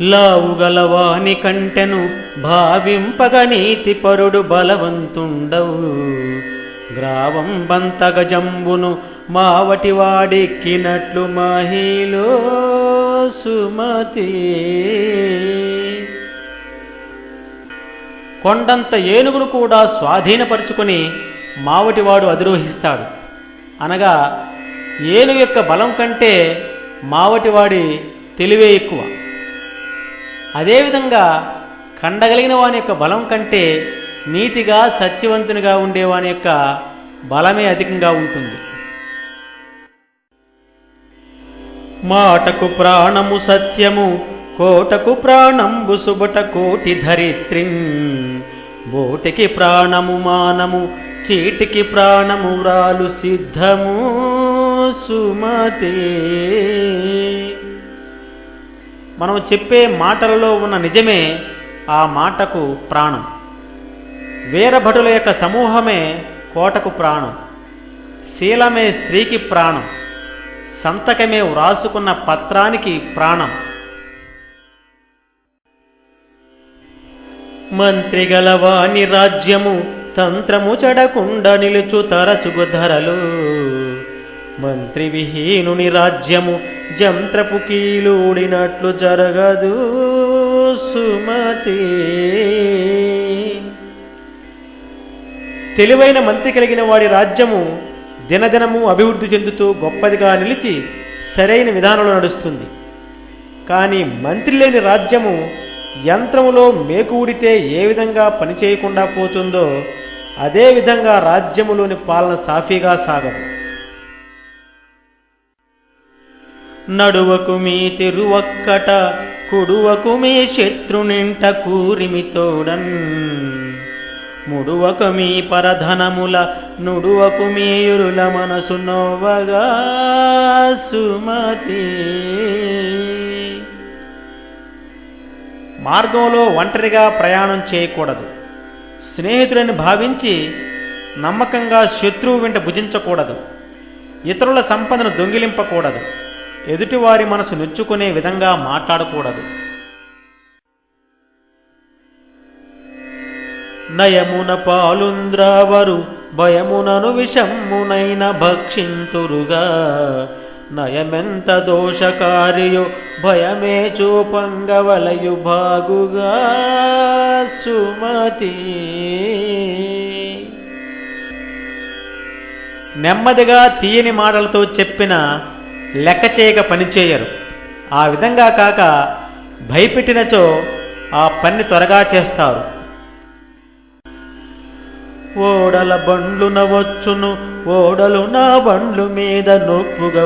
లావుగలవాని కంటెను భావింపగ నీతిపరుడు బలవంతుండవు. గ్రావం బంతగ జంబును మావటి వాడెక్కినట్లు మహిలో సుమతి. కొండంత ఏనుగును కూడా స్వాధీనపరుచుకొని మావటివాడు అధిరోహిస్తాడు. అనగా ఏనుగు యొక్క బలం కంటే మావటివాడి తెలివే ఎక్కువ. అదేవిధంగా కండగలిగిన వాని యొక్క బలం కంటే నీతిగా సత్యవంతునిగా ఉండేవాని యొక్క బలమే అధికంగా ఉంటుంది. మాటకు ప్రాణము సత్యము కోటకు ప్రాణంబు సుబట కోటి ధరిత్రిన్ బోటికి ప్రాణము మానము చీటికి ప్రాణము రాలు సిద్ధము సుమతే. మనం చెప్పే మాటలలో ఉన్న నిజమే ఆ మాటకు ప్రాణం. వీరభటుల యొక్క సమూహమే కోటకు ప్రాణం. శీలమే స్త్రీకి ప్రాణం. సంతకమే వ్రాసుకున్న పత్రానికి ప్రాణం. మంత్రి గలవాని రాజ్యము తంత్రము చెడకుండా నిలుచు తరచుగు ధరలు. మంత్రి విహీనుని రాజ్యము జంత్రపు కీలుడినట్లు జరగదు సుమతి. తెలివైన మంత్రి కలిగిన వాడి రాజ్యము దినదినము అభివృద్ధి చెందుతూ గొప్పదిగా నిలిచి సరైన విధానంలో నడుస్తుంది. కానీ మంత్రి లేని రాజ్యము యంత్రములో మేకూడితే ఏ విధంగా పనిచేయకుండా పోతుందో అదే విధంగా రాజ్యములోని పాలన సాఫీగా సాగదు. నడువకు మీ తిరువక్కట కుడువకు మీ శత్రునింట కూరిమి తోడన్. మీ పరధనముల నుడువకు మీయురుల మనసు నోవగా సుమతి. మార్గంలో ఒంటరిగా ప్రయాణం చేయకూడదు. స్నేహితుడని భావించి నమ్మకంగా శత్రువు వెంట భుజించకూడదు. ఇతరుల సంపదను దొంగిలింపకూడదు. ఎదుటివారి మనసు నొచ్చుకునే విధంగా మాట్లాడకూడదు. నయమున పాలుంద్రావరు భయమునను విషమునైన భక్షింతురుగా. నయమెంత దోషకారియో భయమే చూపంగవలయు భాగుగా. సుమతి. నెమ్మదిగా తీయని మాటలతో చెప్పిన లెక్క చేయక పనిచేయరు ఆ విధంగా కాక భయపెట్టినచో ఆ పని త్వరగా చేస్తారు. ఓడల బండ్లు నవచ్చును ఓడలు నా బండ్లు మీద నొప్పుగా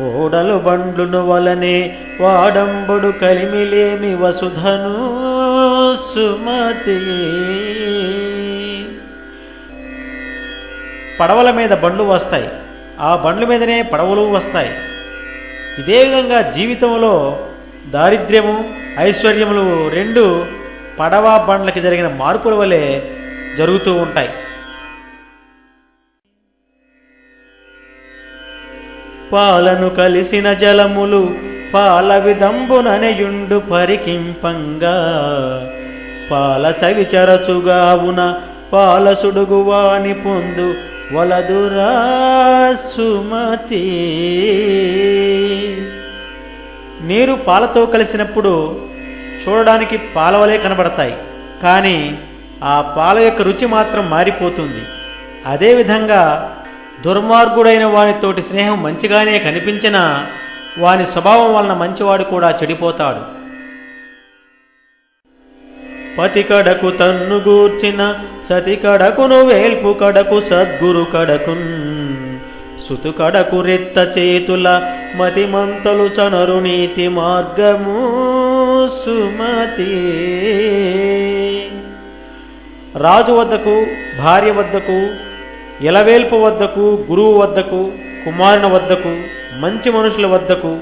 ఓడలు బండ్లును వలనే వాడంబుడు కలిమిలేమి వసుధను సుమతి. పడవల మీద బండ్లు వస్తాయి. ఆ బండ్ల మీదనే పడవలు వస్తాయి. ఇదే విధంగా జీవితంలో దారిద్ర్యము ఐశ్వర్యములు రెండు పడవ బండ్లకి జరిగిన మార్పుల వలె జరుగుతూ ఉంటాయి. పాలను కలిసిన జలములు పాల విదంబుననయుండు పరికింపంగా. పాల చవి చరచుగావున పాల సుడుగువాని పొందు వలదురా సుమతి. నీరు పాలతో కలిసినప్పుడు చూడడానికి పాలవలే కనబడతాయి కానీ ఆ పాల యొక్క రుచి మాత్రం మారిపోతుంది. అదేవిధంగా దుర్మార్గుడైన వానితోటి స్నేహం మంచిగానే కనిపించినా వాని స్వభావం వలన మంచివాడు కూడా చెడిపోతాడు. పతి కడకు తన్ను గూర్చిన సతి కడకును వేల్పు కడకు సద్గురు కడకున్. సుతు కడకు రెత్త చేతుల మతిమంతలు చనరు నీతి మార్గము సుమతి. రాజు వద్దకు భార్య వద్దకు ఎలవేల్పు వద్దకు గురువు వద్దకు కుమారుని వద్దకు మంచి మనుషుల వద్దకు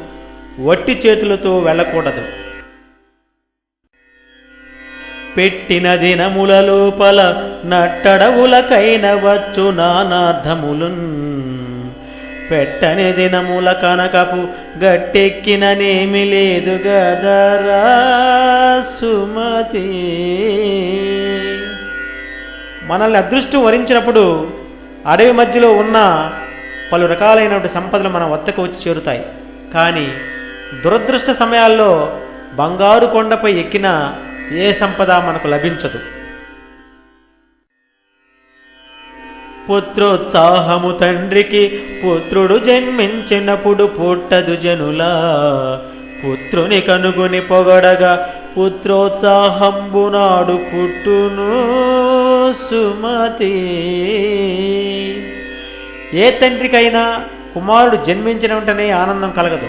వట్టి చేతులతో వెళ్ళకూడదు. పెట్టిన దినముల లోపల నట్టడవులకైన వచ్చు నానార్థములున్. పెట్టని దినముల కనకపు గట్టెక్కిననేమి లేదు గదరా సుమతి. మనల్ని అదృష్టం వరించినప్పుడు అడవి మధ్యలో ఉన్న పలు రకాలైనటువంటి సంపదలు మన వద్దకు వచ్చి చేరుతాయి. కానీ దురదృష్ట సమయాల్లో బంగారు కొండపై ఎక్కిన ఏ సంపద మనకు లభించదు. పుత్రోత్సాహము తండ్రికి పుత్రుడు జన్మించినప్పుడు పుట్టదు జనులా. పుత్రుని కనుగొని పొగడగా పుత్రోత్సాహంబునాడు పుట్టును సుమతి. ఏ తండ్రికైనా కుమారుడు జన్మించిన వెంటనే ఆనందం కలగదు.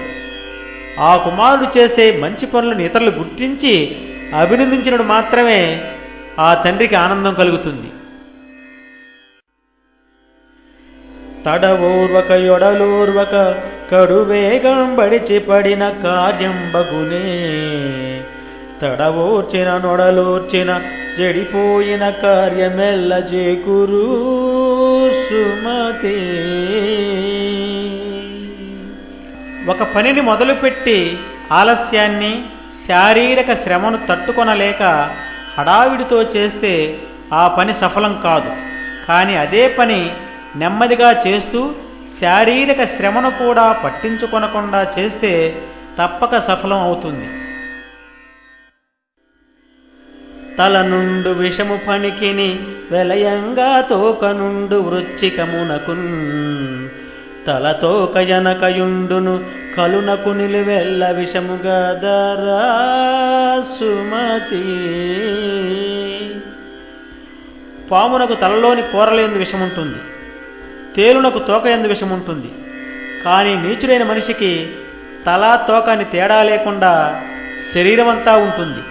ఆ కుమారుడు చేసే మంచి పనులను ఇతరులు గుర్తించి అభినందించినప్పుడు మాత్రమే ఆ తండ్రికి ఆనందం కలుగుతుంది. తడవోర్వక యొడలూర్వక కడువేగం బడిచి పడిన కార్యం బగునే తడవోర్చిన నొడలోర్చిన చెడిపోయిన కార్యమెల్ల చేకురు సుమతి. ఒక పనిని మొదలుపెట్టి ఆలస్యాన్ని శారీరక శ్రమను తట్టుకొనలేక హడావిడితో చేస్తే ఆ పని సఫలం కాదు. కానీ అదే పని నెమ్మదిగా చేస్తూ శారీరక శ్రమను కూడా పట్టించుకొనకుండా చేస్తే తప్పక సఫలం అవుతుంది. తల నుండు విషము పనికిని వెలయంగా తోక నుండు వృచ్చికమునకున్ తలతోక జనకయుండును కలునకు నిలువెల్ల విషము గదరా సుమతి. పామునకు తలలోని కూరలేందు విషముంటుంది తేలునకు తోక ఎందు విషముంటుంది. కానీ నీచుడైన మనిషికి తల తోక అని తేడా లేకుండా శరీరమంతా ఉంటుంది.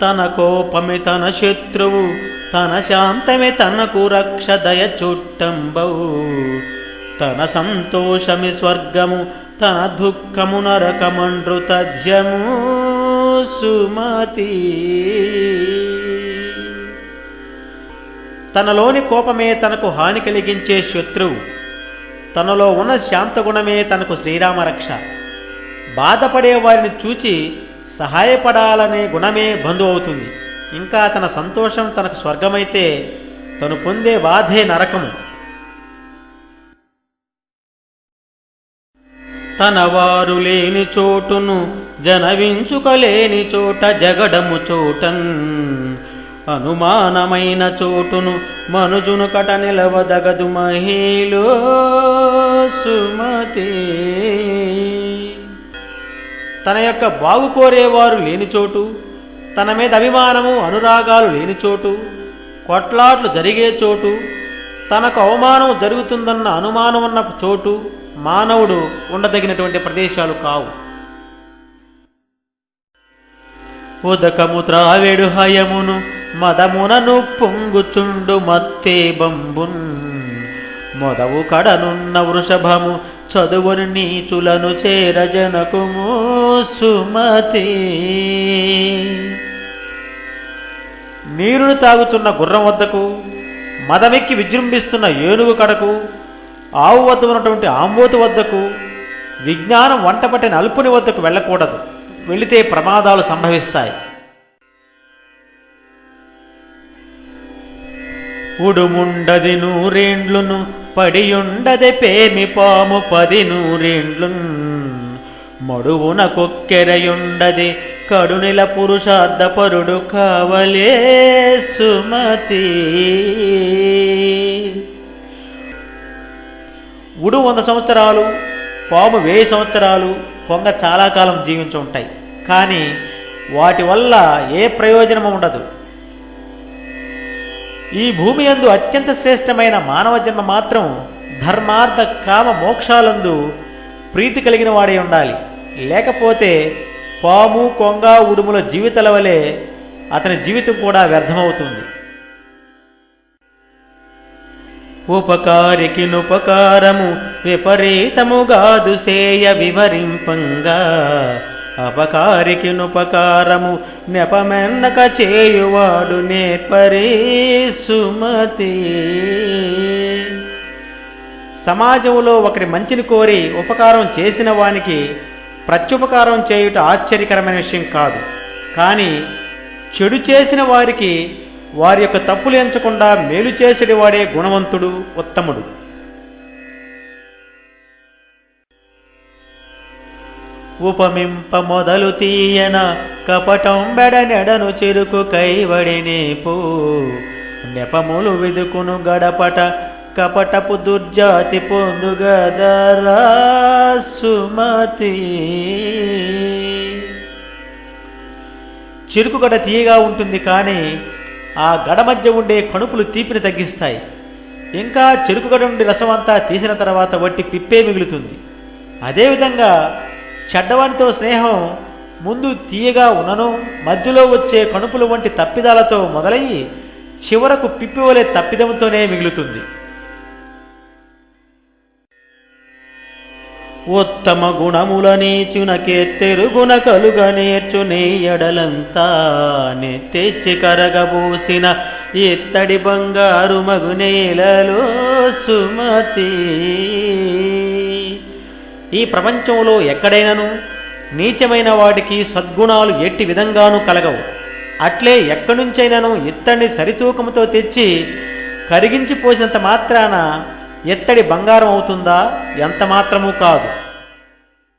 తన కోపమే తన శత్రువు తన శాంతమే తనకు రక్ష దయ చుట్టంబవు. తన సంతోషమి స్వర్గము తన దుఃఖము నరకమండ్రు తథ్యము సుమతి. తనలోని కోపమే తనకు హాని కలిగించే శత్రువు తనలో ఉన్న శాంతగుణమే తనకు శ్రీరామరక్ష. బాధపడే వారిని చూచి సహాయపడాలనే గుణమే బంధువు అవుతుంది. ఇంకా తన సంతోషం తనకు స్వర్గమైతే తను పొందే బాధే నరకము. తన వారు లేని చోటును జనవించుకలేని చోట జగడము చోటన్. అనుమానమైన చోటును మనుజును కట నిలవదగదు మహిళ సుమతి. తన యొక్క బాగు కోరేవారు లేని చోటు తన మీద అభిమానము అనురాగాలు లేని చోటు కొట్లాట్లు జరిగే చోటు తనకు అవమానం జరుగుతుందన్న అనుమానం ఉన్న చోటు మానవుడు ఉండదగినటువంటి ప్రదేశాలు కావు. ఉదకము త్రావెడు హయమును మదమునను పొంగుచుండు మత్తే బంబున్. మొదవు కడనున్న వృషభము చదువుని నీచులను చేరజనకుము సుమతి నీరును తాగుతున్న గుర్రం వద్దకు మదమెక్కి విజృంభిస్తున్న ఏనుగు కడకు ఆవు వద్ద ఉన్నటువంటి ఆంబోతు వద్దకు విజ్ఞానం వంటపట్టిన అల్పుని వద్దకు వెళ్ళకూడదు. వెళితే ప్రమాదాలు సంభవిస్తాయి. ఉడుముండది నూరేండ్లును పడియుండది పేమి పాము పది నూరేండ్లున్. మడువున కొక్కెరయుండది కడునిల పురుషార్థ పరుడు కావలే సుమతి. ఉడు వంద సంవత్సరాలు పాము వెయ్యి సంవత్సరాలు కొంగ చాలా కాలం జీవించి ఉంటాయి. కానీ వాటి వల్ల ఏ ప్రయోజనము ఉండదు. ఈ భూమి యందు అత్యంత శ్రేష్టమైన మానవ జన్మ మాత్రం ధర్మార్థ కామ మోక్షాలందు ప్రీతి కలిగిన వాడే ఉండాలి. లేకపోతే పాము కొంగ ఉడుముల జీవితాల వలె అతని జీవితం కూడా వ్యర్థమవుతుంది. ఉపకారికినుపకారము విపరీతముగాదు సేయ వివరింపంగా. అపకారికినుపకారము నెపమెన్నక చేయువాడు నేర్పరీ సుమతి సమాజంలో ఒకరి మంచిని కోరి ఉపకారం చేసిన వానికి ప్రత్యుపకారం చేయుట ఆశ్చర్యకరమైన విషయం కాదు. కానీ చెడు చేసిన వారికి వారి యొక్క తప్పులు ఎంచకుండా మేలు చేసేది వాడే గుణవంతుడు ఉత్తముడు. ఉపమింప మొదలు తీయన కపటం బెడనెడను చెరుకు కైవడిని పో నెపములు వెదుకును గడపట కపటపు దుర్జాతి పొందుగదరా సుమతి. చెరుకు గడ తీయగా ఉంటుంది కానీ ఆ గడ మధ్య ఉండే కణుపులు తీపిని తగ్గిస్తాయి. ఇంకా చెరుకు గడ నుండి రసం అంతా తీసిన తర్వాత వట్టి పిప్పే మిగులుతుంది. అదేవిధంగా చెడ్డవానితో స్నేహం ముందు తీయగా ఉన్నను మధ్యలో వచ్చే కణుపులు వంటి తప్పిదాలతో మొదలయ్యి చివరకు పిప్పి వలె తప్పిదంతోనే మిగులుతుంది. ఉత్తమ గుణముల నీచునకే తెరుగున కలుగ నేర్చు ఎడలంతా నెత్తెచ్చి కరగబూసిన ఇత్తడి బంగారు మగునేలలో సుమతి. ఈ ప్రపంచంలో ఎక్కడైనను నీచమైన వాడికి సద్గుణాలు ఎట్టి విధంగానూ కలగవు. అట్లే ఎక్కడి నుంచైనాను ఇత్తడిని సరితూకముతో తెచ్చి కరిగించి పోసినంత మాత్రాన ఎత్తడి బంగారం అవుతుందా? ఎంత మాత్రమూ కాదు.